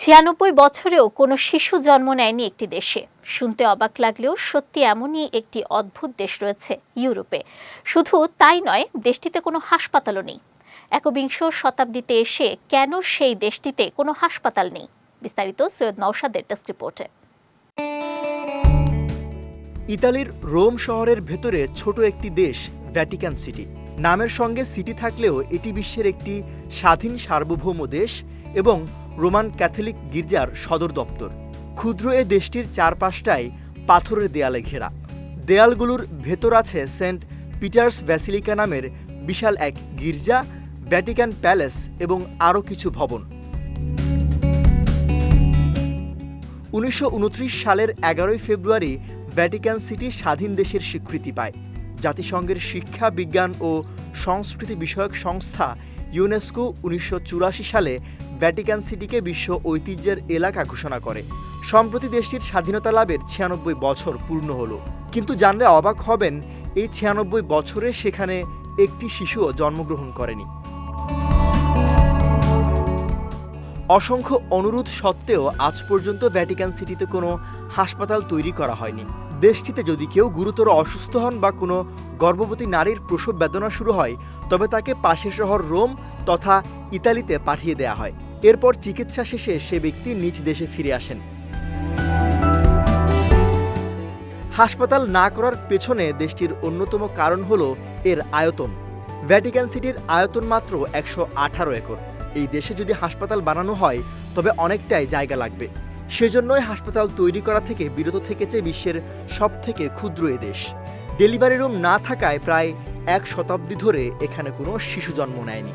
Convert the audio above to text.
ছিয়ানব্বই বছরেও কোনো শিশু জন্ম নেয়নি একটি দেশে। শুনতে অবাক লাগলেও সত্যি এমনই একটি অদ্ভুত দেশ রয়েছে ইউরোপে। শুধু তাই নয়, দেশটিতে কোনো হাসপাতালও নেই। একবিংশ শতাব্দীতে এসে কেন সেই দেশটিতে কোনো হাসপাতাল নেই? বিস্তারিত সৈয়দ নওশাদের টেস্ট রিপোর্টে ইতালির রোম শহরের ভেতরে ছোট একটি দেশ ভ্যাটিকান সিটি নামের সঙ্গে সিটি থাকলেও এটি বিশ্বের একটি স্বাধীন সার্বভৌম দেশ এবং রোমান ক্যাথলিক গির্জার সদর দপ্তর। ক্ষুদ্র এ দেশটির চারপাশটাই পাথরের দেয়ালে ঘেরা। দেয়ালগুলোর ভেতর আছে সেন্ট পিটার্স ব্যাসিলিকা নামের বিশাল এক গির্জা, ভ্যাটিকান প্যালেস এবং আরও কিছু ভবন। উনিশশো উনত্রিশ সালের এগারোই ফেব্রুয়ারি ভ্যাটিকান সিটি স্বাধীন দেশের স্বীকৃতি পায়। জাতিসংঘের শিক্ষা, বিজ্ঞান ও সংস্কৃতি বিষয়ক সংস্থা ইউনেস্কো উনিশশো চুরাশি সালে ভ্যাটিকান সিটিকে বিশ্ব ঐতিহ্যের এলাকা ঘোষণা করে। সম্প্রতি দেশটির স্বাধীনতা লাভের ছিয়ানব্বই বছর পূর্ণ হলো। কিন্তু জানলে অবাক হবেন, এই ছিয়ানব্বই বছরে সেখানে একটি শিশুও জন্মগ্রহণ করেনি। অসংখ্য অনুরোধ সত্ত্বেও আজ পর্যন্ত ভ্যাটিকান সিটিতে কোনো হাসপাতাল তৈরি করা হয়নি। দেশটিতে যদি কেউ গুরুতর অসুস্থ হন বা কোনো গর্ভবতী নারীর প্রসব বেদনা শুরু হয়, তবে তাকে পাশের শহর রোম তথা ইতালিতে পাঠিয়ে দেয়া হয়। এরপর চিকিৎসা শেষে সে ব্যক্তি নিজ দেশে ফিরে আসেন। হাসপাতাল না করার পেছনে দেশটির অন্যতম কারণ হল এর আয়তন। ভ্যাটিকান সিটির আয়তন মাত্র একশো আঠারো একর। এই দেশে যদি হাসপাতাল বানানো হয়, তবে অনেকটাই জায়গা লাগবে। সেজন্যই হাসপাতাল তৈরি করা থেকে বিরত থেকেছে বিশ্বের সব থেকে ক্ষুদ্র এ দেশ। ডেলিভারি রুম না থাকায় প্রায় এক শতাব্দী ধরে এখানে কোনো শিশু জন্ম নেয়নি।